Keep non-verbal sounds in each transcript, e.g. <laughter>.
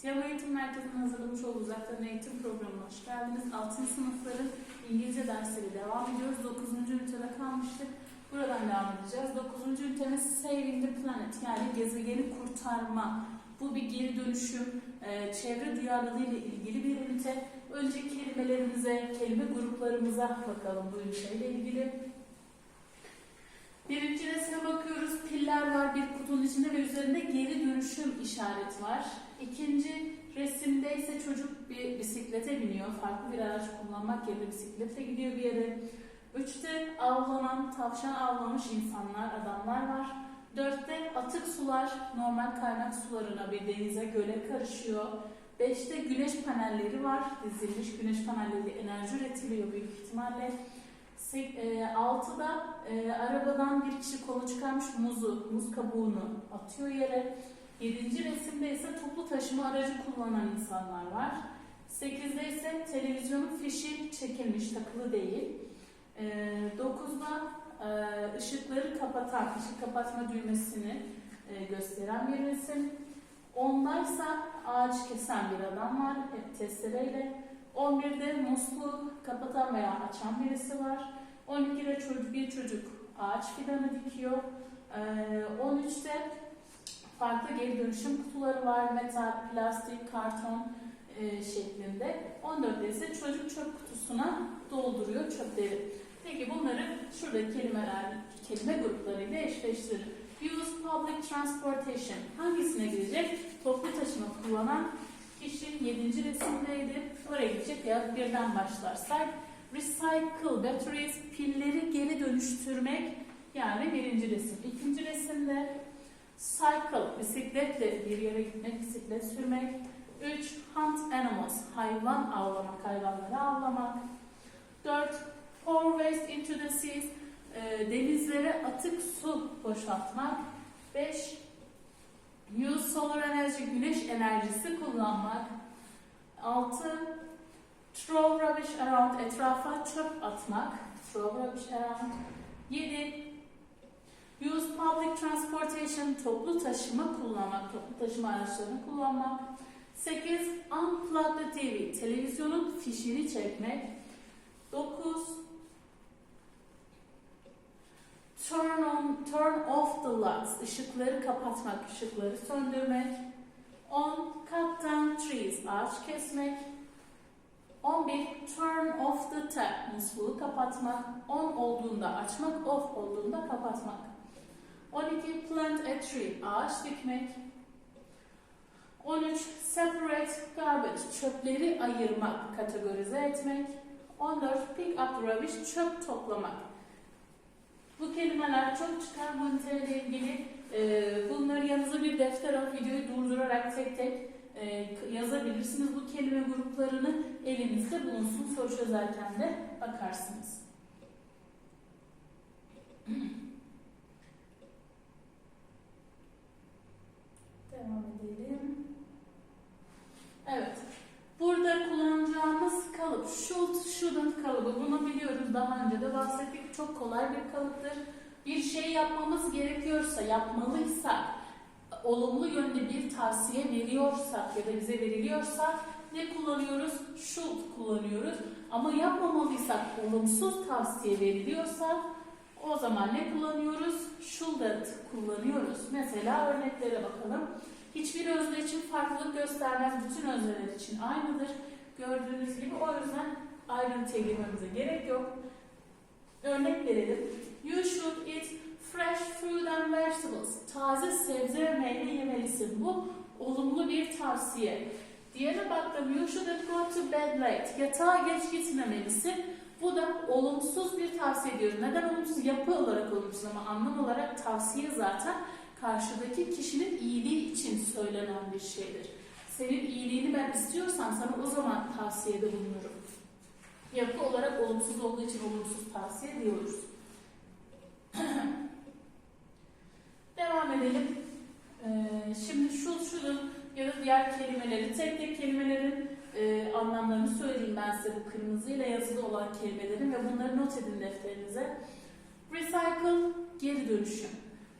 Tiyama Eğitim Merkezi'nin hazırlamış olduğu uzaktan eğitim programına hoş geldiniz. 6. sınıfların İngilizce dersleri devam ediyoruz. 9. ünitede kalmıştık. Buradan devam edeceğiz. 9. ünitemiz Saving the Planet yani gezegeni kurtarma. Bu bir geri dönüşüm, e, çevre duyarlılığı ile ilgili bir ünite. Önce kelimelerimize, kelime gruplarımıza bakalım bu üniteyle ilgili. Birinci resme bakıyoruz. Piller var bir kutunun içinde ve üzerinde geri dönüşüm işareti var. İkinci resimde ise çocuk bir bisiklete biniyor. Farklı bir araç kullanmak yerine bisikletle gidiyor bir yere. Üçte avlanan, tavşan avlamış insanlar, adamlar var. Dörtte atık sular normal kaynak sularına bir denize, göle karışıyor. Beşte güneş panelleri var. Dizilmiş güneş panelleri enerji üretiliyor büyük ihtimalle. Se- e, Altıda e, arabadan bir kişi kolu çıkarmış muzu, muz kabuğunu atıyor yere. Yedinci resimde ise toplu taşıma aracı kullanan insanlar var. Sekizde ise televizyonun fişi çekilmiş, takılı değil. E, dokuzda e, ışıkları kapatan, ışık kapatma düğmesini e, gösteren bir resim. Ondaysa ağaç kesen bir adam var hep testereyle. 11'de musluğu kapatan veya açan birisi var. 12'de çocuk, bir çocuk ağaç fidanı dikiyor. 13'te farklı geri dönüşüm kutuları var. Metal, plastik, karton e, şeklinde. 14'te ise çocuk çöp kutusuna dolduruyor çöpleri. Peki bunları şurada kelimeler, kelime gruplarıyla eşleştirin. Use public transportation. Hangisine girecek? Toplu taşıma kullanan kişi 7. resimdeydi. Oraya gidecek ya birden başlarsak. Recycle batteries, pilleri geri dönüştürmek yani birinci resim. İkinci resimde cycle, bisikletle bir yere gitmek, bisiklet sürmek. 3. Hunt animals, hayvan avlamak, hayvanları avlamak. 4. Pour waste into the seas, e, denizlere atık su boşaltmak. 5. Use solar enerji, güneş enerjisi kullanmak. 6. Throw rubbish around, etrafa çöp atmak. Throw rubbish around. 7. Use public transportation, toplu taşıma kullanmak, toplu taşıma araçlarını kullanmak. 8. Unplug the TV, televizyonun fişini çekmek. 9. Turn on, turn off the lights, ışıkları kapatmak, ışıkları söndürmek. 10. Cut down trees, ağaç kesmek. 11. Turn off the tap, musluğu kapatmak. On olduğunda açmak, off olduğunda kapatmak. 12. Plant a tree, ağaç dikmek. 13. Separate garbage, çöpleri ayırmak, kategorize etmek. 14. Pick up rubbish, çöp toplamak. Bu kelimeler çok çıkar nitelikle ilgili. E, bunları yanınıza bir defter alıp videoyu durdurarak tek tek e, yazabilirsiniz. Bu kelime gruplarını elinizde bulunsun. Soru çözerken de bakarsınız. <clears throat> Devam edelim. Evet. Burada kullanacağımız kalıp should, shouldn't kalıbı. Bunu biliyoruz daha önce de bahsettik. Çok kolay bir kalıptır. Bir şey yapmamız gerekiyorsa, yapmalıysak, olumlu yönde bir tavsiye veriyorsak ya da bize veriliyorsa ne kullanıyoruz? Should kullanıyoruz. Ama yapmamalıysak, olumsuz tavsiye veriliyorsa o zaman ne kullanıyoruz? Shouldn't kullanıyoruz. Mesela örneklere bakalım. Hiçbir özne için farklılık göstermez. Bütün özneler için aynıdır. Gördüğünüz gibi o yüzden ayrıntıya girmemize gerek yok. Örnek verelim. You should eat fresh fruit and vegetables. Taze sebze ve meyve yemelisin. Bu olumlu bir tavsiye. Diğerine baktım. You shouldn't go to bed late. Yatağa geç gitmemelisin. Bu da olumsuz bir tavsiye diyor. Neden olumsuz? Yapı olarak olumsuz ama anlam olarak tavsiye zaten karşıdaki kişinin iyiliği için söylenen bir şeydir. Senin iyiliğini ben istiyorsam sana o zaman tavsiyede bulunurum. Yapı olarak olumsuz olduğu için olumsuz tavsiye diyoruz. <clears throat> Devam edelim. Ee, şimdi şu şunun ya da diğer kelimeleri tek tek kelimelerin e, anlamlarını söyleyeyim ben size bu kırmızıyla yazılı olan kelimelerin ve bunları not edin defterinize. Recycle geri dönüşüm.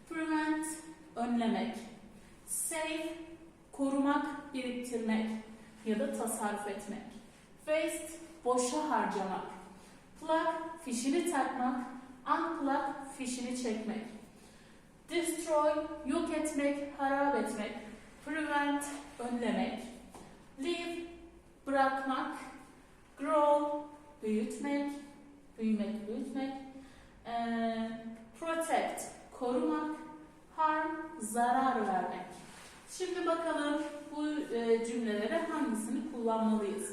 Prevent önlemek. Save korumak, biriktirmek ya da tasarruf etmek. Waste, boşa harcamak. Plug, fişini takmak. Unplug, fişini çekmek. Destroy, yok etmek, harap etmek. Prevent, önlemek. Leave, bırakmak. Grow, büyütmek. Büyümek, büyütmek. Ee, protect, korumak. Harm, zarar vermek. Şimdi bakalım bu e, cümlelere hangisini kullanmalıyız?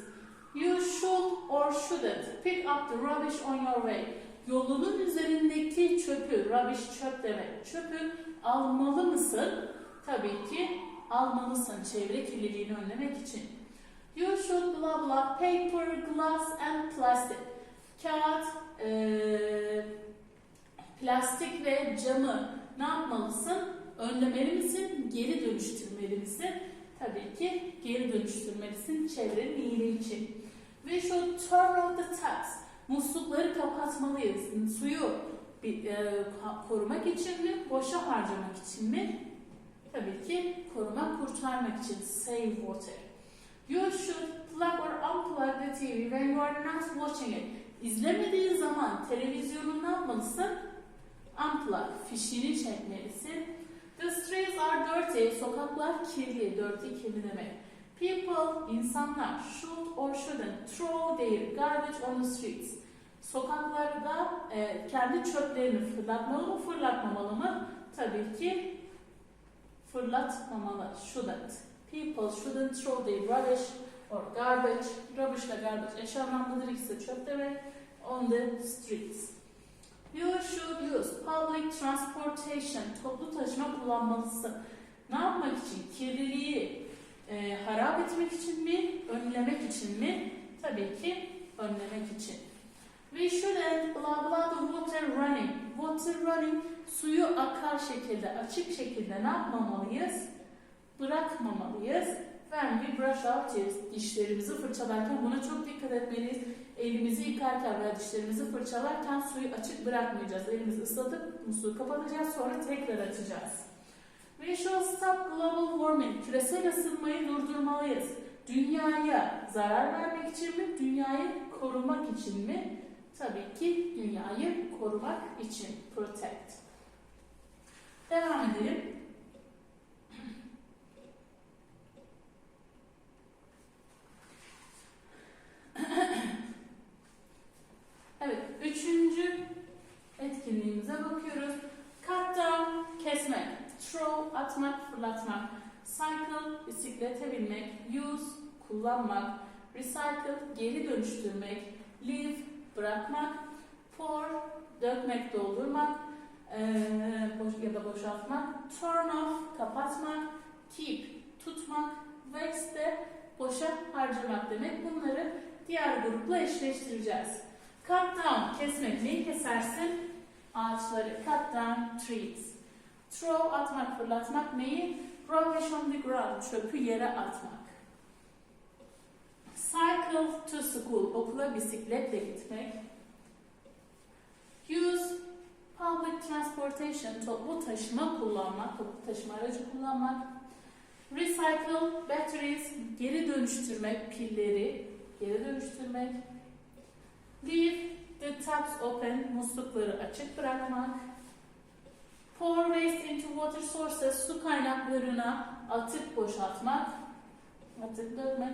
You should or shouldn't pick up the rubbish on your way. Yolunun üzerindeki çöpü, rubbish çöp demek, çöpü almalı mısın? Tabii ki almalısın çevre kirliliğini önlemek için. You should blah blah paper, glass and plastic. Kağıt, eee, plastik ve camı ne yapmalısın? Önlemeli misin? Geri dönüştürmeli misin? Tabii ki geri dönüştürmelisin çevrenin iyiliği için. We should turn off the taps. Muslukları kapatmalıyız. Suyu bir, e, korumak için mi? Boşa harcamak için mi? Tabii ki korumak, kurtarmak için. Save water. You should plug or unplug the TV when you are not watching it. İzlemediğin zaman televizyonu ne yapmalısın? Unplug, fişini çekmelisin. The streets are dirty, sokaklar kirli, dirty kirli demek. People, insanlar, should or shouldn't throw their garbage on the streets. Sokaklarda e, kendi çöplerini fırlatmalı mı, fırlatmamalı mı? Tabii ki fırlatmamalı, shouldn't. People shouldn't throw their rubbish or garbage. Rubbish ile garbage eş anlamlıdır, ikisi de çöp demek. On the streets. You should use public transportation. Toplu taşıma kullanmalısın. Ne yapmak için? Kirliliği e, harap etmek için mi? Önlemek için mi? Tabii ki önlemek için. We shouldn't blah blah the water running. Water running suyu akar şekilde, açık şekilde ne yapmamalıyız? Bırakmamalıyız. When we brush our dişlerimizi fırçalarken buna çok dikkat etmeliyiz. Elimizi yıkarken veya dişlerimizi fırçalarken suyu açık bırakmayacağız. Elimizi ıslatıp musluğu kapatacağız sonra tekrar açacağız. We should stop global warming. Küresel ısınmayı durdurmalıyız. Dünyaya zarar vermek için mi? Dünyayı korumak için mi? Tabii ki dünyayı korumak için. Protect. Devam edelim. <coughs> Evet, üçüncü etkinliğimize bakıyoruz. Cut kesmek. Throw, atmak, fırlatmak. Cycle, bisiklete binmek. Use, kullanmak. Recycle, geri dönüştürmek. Leave, bırakmak. Pour, dökmek, doldurmak. Ee, ya da boşaltmak. Turn off, kapatmak. Keep, tutmak. Waste de boşa harcamak demek. Bunları diğer grupla eşleştireceğiz. Cut down, kesmek. Neyi kesersin? Ağaçları. Cut down trees. Throw, atmak, fırlatmak. Neyi? Rubbish on the ground, çöpü yere atmak. Cycle to school, okula bisikletle gitmek. Use public transportation, toplu taşıma kullanmak, toplu taşıma aracı kullanmak. Recycle batteries, geri dönüştürmek, pilleri geri dönüştürmek. Leave the taps open, muslukları açık bırakmak. Pour waste into water sources, su kaynaklarına atık boşaltmak, atık dökmek.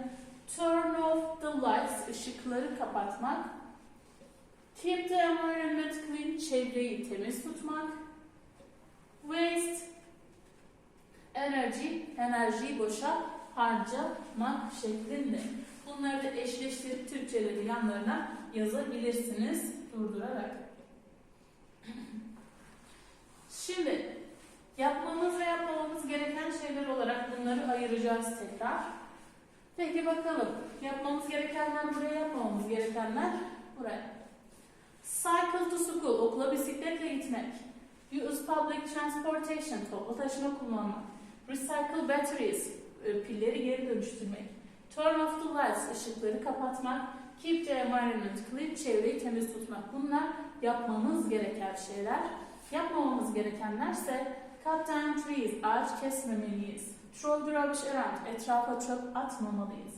Turn off the lights, ışıkları kapatmak. Keep the environment clean, çevreyi temiz tutmak. Waste, energy, enerjiyi boşa harcamak şeklinde. Bunları da eşleştirip Türkçeleri yanlarına yazabilirsiniz durdurarak. Şimdi yapmamız ve yapmamamız gereken şeyler olarak bunları ayıracağız tekrar. Peki bakalım. Yapmamız gerekenler buraya, yapmamamız gerekenler buraya. Cycle to school, okula bisikletle gitmek. Use public transportation, toplu taşıma kullanmak. Recycle batteries, pilleri geri dönüştürmek. Turn off the lights, ışıkları kapatmak. Keep the environment clean, çevreyi temiz tutmak. Bunlar yapmamız gereken şeyler. Yapmamamız gerekenlerse cut down trees, ağaç kesmemeliyiz. Throw the rubbish around. Etrafa çöp atmamalıyız.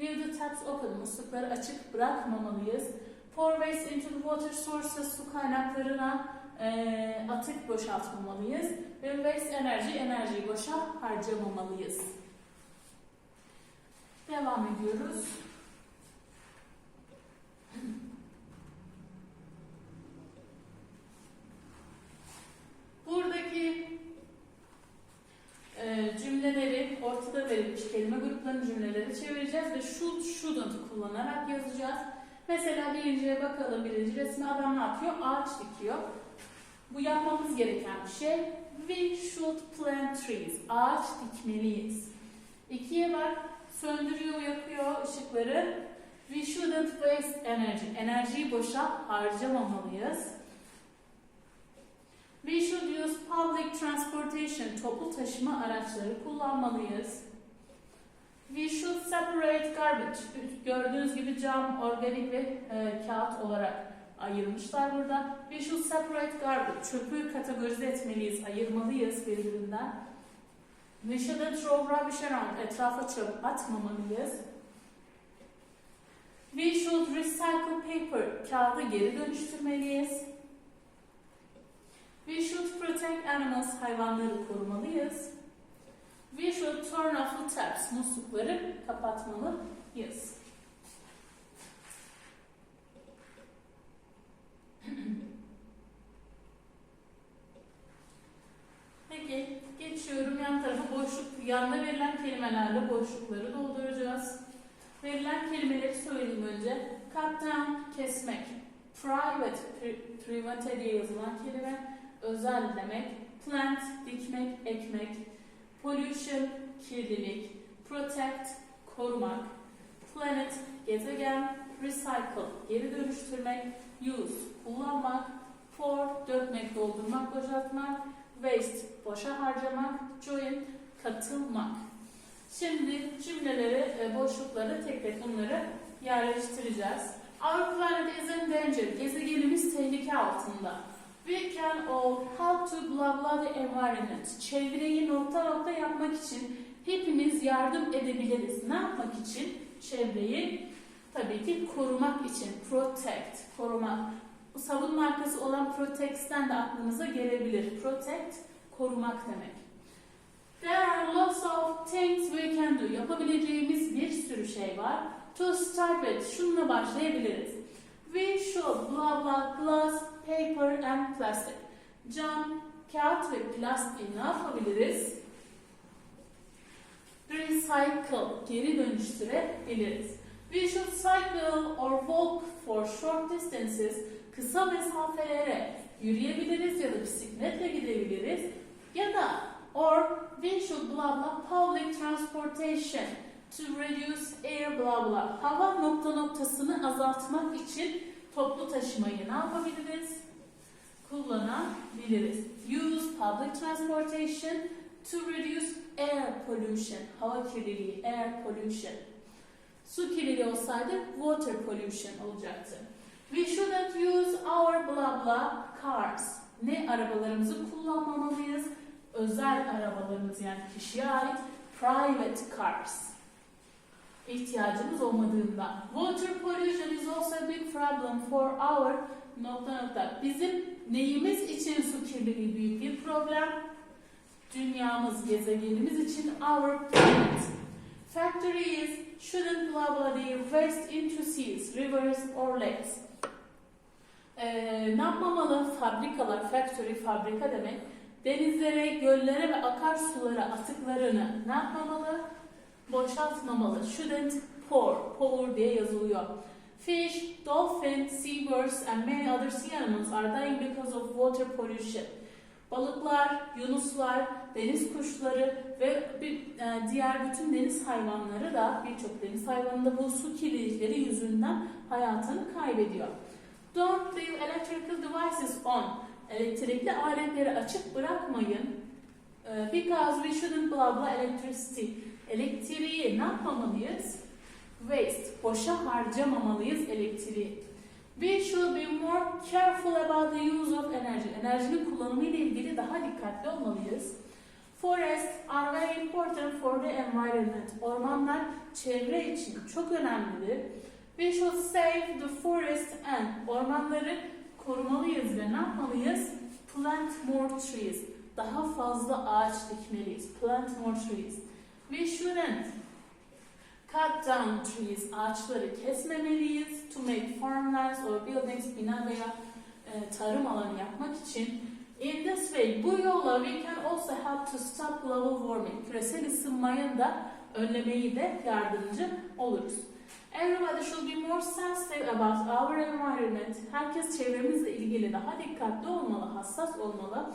Leave the taps open. Muslukları açık bırakmamalıyız. Pour waste into the water sources. Su kaynaklarına eee, atık boşaltmamalıyız. Ve waste enerji, enerjiyi boşa harcamamalıyız. Devam ediyoruz. Buradaki e, cümleleri ortada verilmiş kelime gruplarının cümleleri çevireceğiz ve should, shouldn't kullanarak yazacağız. Mesela birinciye bakalım. Birinci resmi adam ne yapıyor? Ağaç dikiyor. Bu yapmamız gereken bir şey. We should plant trees. Ağaç dikmeliyiz. İkiye bak. Söndürüyor, yakıyor ışıkları. We shouldn't waste energy. Enerjiyi boşa harcamamalıyız. We should use public transportation. Toplu taşıma araçları kullanmalıyız. We should separate garbage. Gördüğünüz gibi cam, organik ve e, kağıt olarak ayırmışlar burada. We should separate garbage. Çöpü kategorize etmeliyiz, ayırmalıyız birbirinden. We shouldn't rubbish around. Etrafa çöp atmamalıyız. We should recycle paper. Kağıdı geri dönüştürmeliyiz. We should protect animals. Hayvanları korumalıyız. We should turn off the taps. Muslukları kapatmalıyız. Boşlukları dolduracağız. Verilen kelimeleri söyleyeyim önce. Cut down kesmek. Private pri- private diye yazılan kelime özel demek. Plant dikmek, ekmek. Pollution kirlilik. Protect korumak. Planet gezegen. Recycle geri dönüştürmek. Use kullanmak. Pour dökmek, doldurmak, boşaltmak. Waste boşa harcamak. Join katılmak. Şimdi cümleleri, e, boşlukları tek tek bunları yerleştireceğiz. İs in danger. Gezegenimiz tehlike altında. We can all help to blah blah the environment. Çevreyi nokta nokta yapmak için hepimiz yardım edebiliriz. Ne yapmak için? Çevreyi tabii ki korumak için. Protect, korumak. Bu savunma markası olan Protex'ten de aklınıza gelebilir. Protect, korumak demek. There are lots of things we can do. Yapabileceğimiz bir sürü şey var. To start with, şununla başlayabiliriz. We should blah blah glass, paper and plastic. Cam, kağıt ve plastik ne yapabiliriz? Recycle, geri dönüştürebiliriz. We should cycle or walk for short distances. Kısa mesafelere yürüyebiliriz ya da bisikletle gidebiliriz. Ya da or we should blah blah public transportation to reduce air blah blah. Hava nokta noktasını azaltmak için toplu taşımayı ne yapabiliriz? Kullanabiliriz. Use public transportation to reduce air pollution. Hava kirliliği, air pollution. Su kirliliği olsaydı water pollution olacaktı. We shouldn't use our blah blah cars. Ne arabalarımızı kullanmamalıyız? Özel arabalarımız yani kişiye ait private cars. İhtiyacımız olmadığında. Water pollution is also a big problem for our nokta nokta. Bizim neyimiz için su kirliliği büyük bir problem? Dünyamız, gezegenimiz için our planet. Factories shouldn't blah blah their waste into seas, rivers or lakes. Ee, ne yapmamalı? Fabrikalar, factory, fabrika demek. Denizlere, göllere ve akarsulara atıklarını ne yapmamalı? Boşaltmamalı. Shouldn't pour, pour diye yazılıyor. Fish, dolphin, seabirds and many other sea animals are dying because of water pollution. Balıklar, yunuslar, deniz kuşları ve bir, e, diğer bütün deniz hayvanları da birçok deniz hayvanı da bu su kirlilikleri yüzünden hayatını kaybediyor. Don't leave electrical devices on. Elektrikli aletleri açık bırakmayın. Because we shouldn't blah blah electricity. Elektriği ne yapmamalıyız? Waste. Boşa harcamamalıyız elektriği. We should be more careful about the use of energy. Enerjinin kullanımı ile ilgili daha dikkatli olmalıyız. Forests are very important for the environment. Ormanlar çevre için çok önemlidir. We should save the forest and ormanları korumalıyız ve ne yapmalıyız? Plant more trees. Daha fazla ağaç dikmeliyiz. Plant more trees. We shouldn't cut down trees. Ağaçları kesmemeliyiz. To make farmlands or buildings, bina veya e, tarım alanı yapmak için. In this way, bu yolla we can also help to stop global warming. Küresel ısınmayı da önlemeyi de yardımcı oluruz. Everybody should be more sensitive about our environment. Herkes çevremizle ilgili daha dikkatli olmalı, hassas olmalı.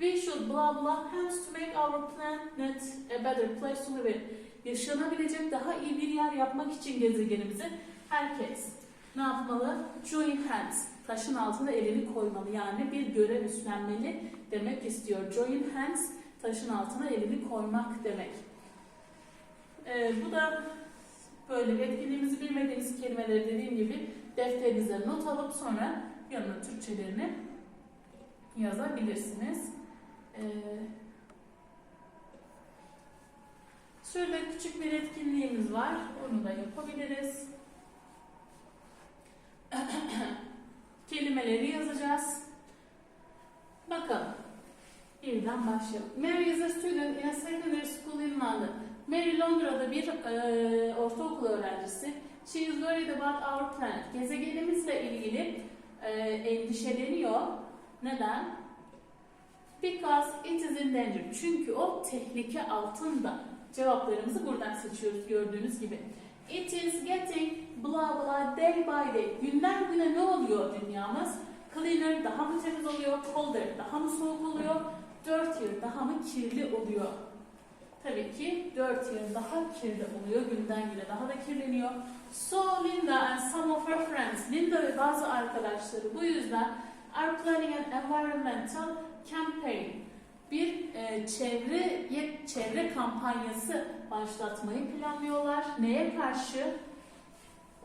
We should blah blah hands to make our planet a better place to live in. Yaşanabilecek daha iyi bir yer yapmak için gezegenimizi herkes ne yapmalı? Join hands. Taşın altına elini koymalı. Yani bir görev üstlenmeli demek istiyor. Join hands taşın altına elini koymak demek. Ee, bu da böyle etkinliğimizi bilmediğiniz kelimeleri dediğim gibi defterinize not alıp sonra yanına Türkçelerini yazabilirsiniz. Ee, şöyle küçük bir etkinliğimiz var. Onu da yapabiliriz. <clears throat> Kelimeleri yazacağız. Bakalım. Birden başlayalım. Mary is a student in a secondary school in London. Mary Londra'da bir e, ortaokul öğrencisi. She is worried about our planet. Gezegenimizle ilgili e, endişeleniyor. Neden? Because it is in danger. Çünkü o tehlike altında. Cevaplarımızı buradan seçiyoruz gördüğünüz gibi. It is getting blah blah day by day. Günden güne ne oluyor dünyamız? Cleaner daha mı temiz oluyor? Colder daha mı soğuk oluyor? Dirtier daha mı kirli oluyor? Tabii ki dirtier daha kirli oluyor. Günden güne daha da kirleniyor. So Linda and some of her friends, Linda ve bazı arkadaşları bu yüzden are planning an environmental campaign. Bir e, çevre çevre kampanyası başlatmayı planlıyorlar. Neye karşı?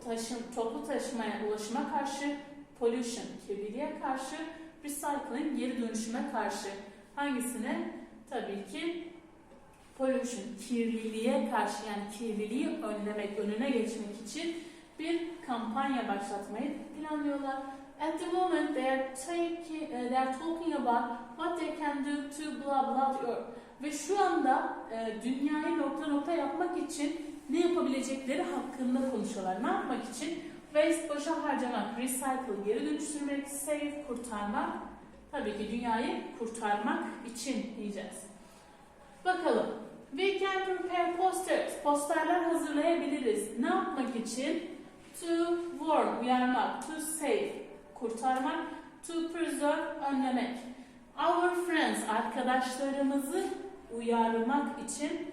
Taşım, toplu taşımaya, ulaşıma karşı, pollution, kirliliğe karşı, recycling, geri dönüşüme karşı. Hangisine? Tabii ki pollution, kirliliğe karşı yani kirliliği önlemek, önüne geçmek için bir kampanya başlatmayı planlıyorlar. At the moment they are taking, uh, they are talking about what they can do to blah blah the earth. Ve şu anda e, dünyayı nokta nokta yapmak için ne yapabilecekleri hakkında konuşuyorlar. Ne yapmak için? Waste boşa harcamak, recycle geri dönüştürmek, save kurtarmak. Tabii ki dünyayı kurtarmak için diyeceğiz. Bakalım. We can prepare posters. Posterler hazırlayabiliriz. Ne yapmak için? To warn, uyarmak. To save, kurtarmak. To preserve, önlemek. Our friends, arkadaşlarımızı uyarmak için.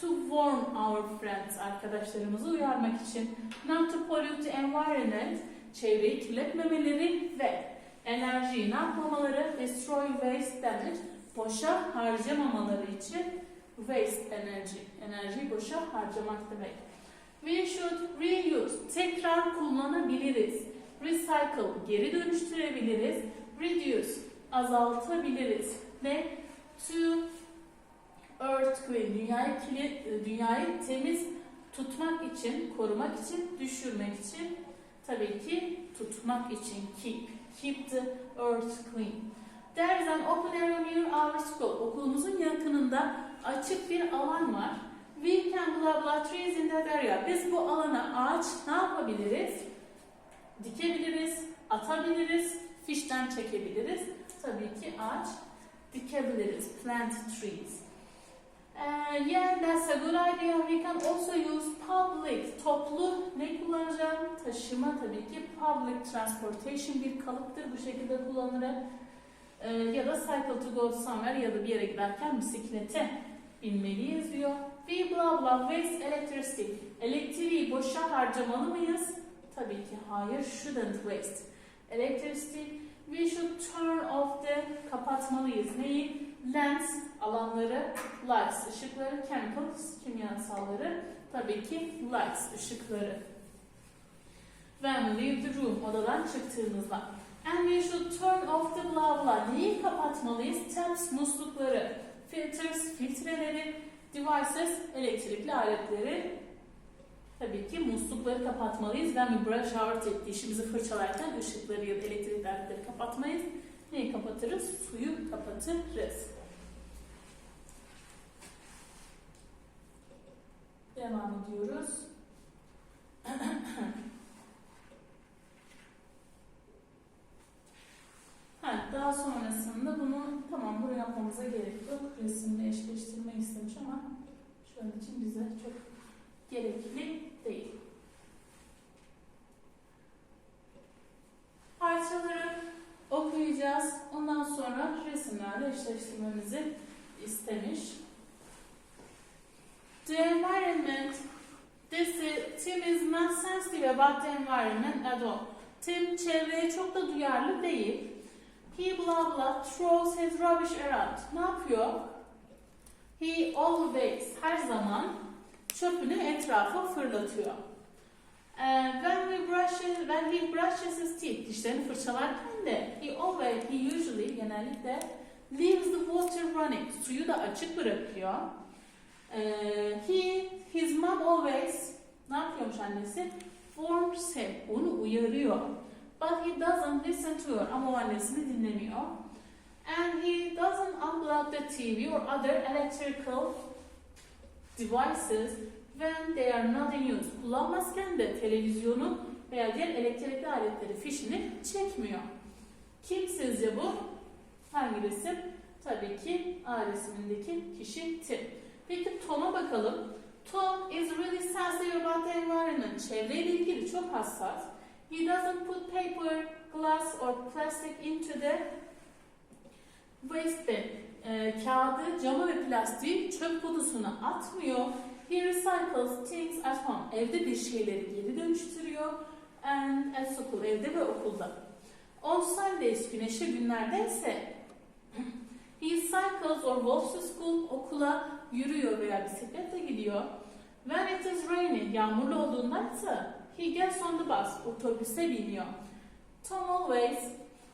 To warn our friends, arkadaşlarımızı uyarmak için. Not to pollute the environment, çevreyi kirletmemeleri ve enerjiyi ne yapmamaları? Destroy waste damage, boşa harcamamaları için waste enerji, enerjiyi boşa harcamak demek. We should reuse, tekrar kullanabiliriz. Recycle, geri dönüştürebiliriz. Reduce, azaltabiliriz. Ve to earth clean, dünyayı, kilit, dünyayı temiz tutmak için, korumak için, düşürmek için, tabii ki tutmak için keep. Keep the earth clean. There is an open area near our school. Okulumuzun yakınında açık bir alan var. We can blah blah trees in that area. Biz bu alana ağaç ne yapabiliriz? Dikebiliriz, atabiliriz, fişten çekebiliriz. Tabii ki ağaç dikebiliriz. Plant trees. Uh, yeah, that's a good idea. We can also use public, toplu ne kullanacağım? Taşıma tabii ki. Public transportation bir kalıptır. Bu şekilde kullanılır. Ee, ya da cycle to go somewhere ya da bir yere giderken bisiklete binmeliyiz diyor. We blah blah waste electricity. Elektriği boşa harcamalı mıyız? Tabii ki hayır. Shouldn't waste. Electricity. We should turn off the kapatmalıyız. Neyi? Lens alanları, lights ışıkları, chemicals kimyasalları, tabii ki lights ışıkları. When leave the room odadan çıktığımızda. And we should turn off the blah blah. Neyi kapatmalıyız? Taps muslukları. filters, filtreleri, devices, elektrikli aletleri. Tabii ki muslukları kapatmalıyız. When we brush our teeth, dişimizi fırçalarken ışıkları ya da elektrikli aletleri kapatmayız. Neyi kapatırız? Suyu kapatırız. Devam ediyoruz. <clears throat> Ha, daha sonrasında bunu tamam bunu yapmamıza gerek yok. Resimle eşleştirmeyi istemiş ama şu an için bize çok gerekli değil. Parçaları okuyacağız. Ondan sonra resimlerle eşleştirmemizi istemiş. The environment. This is, Tim is not sensitive about the environment at all. Tim çevreye çok da duyarlı değil. He blah blah throws his rubbish around. Ne yapıyor? He always, her zaman çöpünü etrafa fırlatıyor. And when we brush it, when he brushes his teeth, dişlerini fırçalarken de he always, he usually, genellikle leaves the water running, suyu da açık bırakıyor. Ee, he, his mom always, ne yapıyormuş annesi? Warns him, onu uyarıyor. But he doesn't listen to her, ama o annesini dinlemiyor. And he doesn't unplug the TV or other electrical devices when they are not in use. Kullanmazken de televizyonu veya diğer elektrikli aletleri fişini çekmiyor. Kim sizce bu? Hangi resim? Tabii ki A resmindeki kişi Tim. Peki Tom'a bakalım. Tom is really sensitive about the environment. Çevreyle ilgili çok hassas. He doesn't put paper, glass or plastic into the waste bin. Ee, kağıdı, camı ve plastiği çöp kutusuna atmıyor. He recycles things at home. Evde bir şeyleri geri dönüştürüyor. And at school, evde ve okulda. On Sundays, güneşli günlerde ise <clears throat> he cycles or walks to school, okula yürüyor veya bisikletle gidiyor. When it is raining, yağmurlu olduğunda ise he gets on the bus, otobüse biniyor. Tom always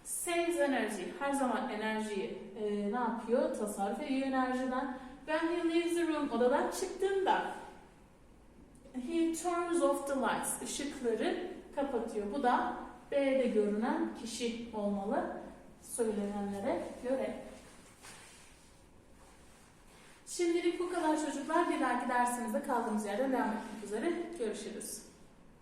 saves energy, her zaman enerjiyi e, ne yapıyor? Tasarruf ediyor enerjiden. When he leaves the room, odadan çıktığında he turns off the lights, ışıkları kapatıyor. Bu da B'de görünen kişi olmalı söylenenlere göre. Şimdilik bu kadar çocuklar. Bir dahaki dersimizde kaldığımız yerden devam etmek üzere. Görüşürüz.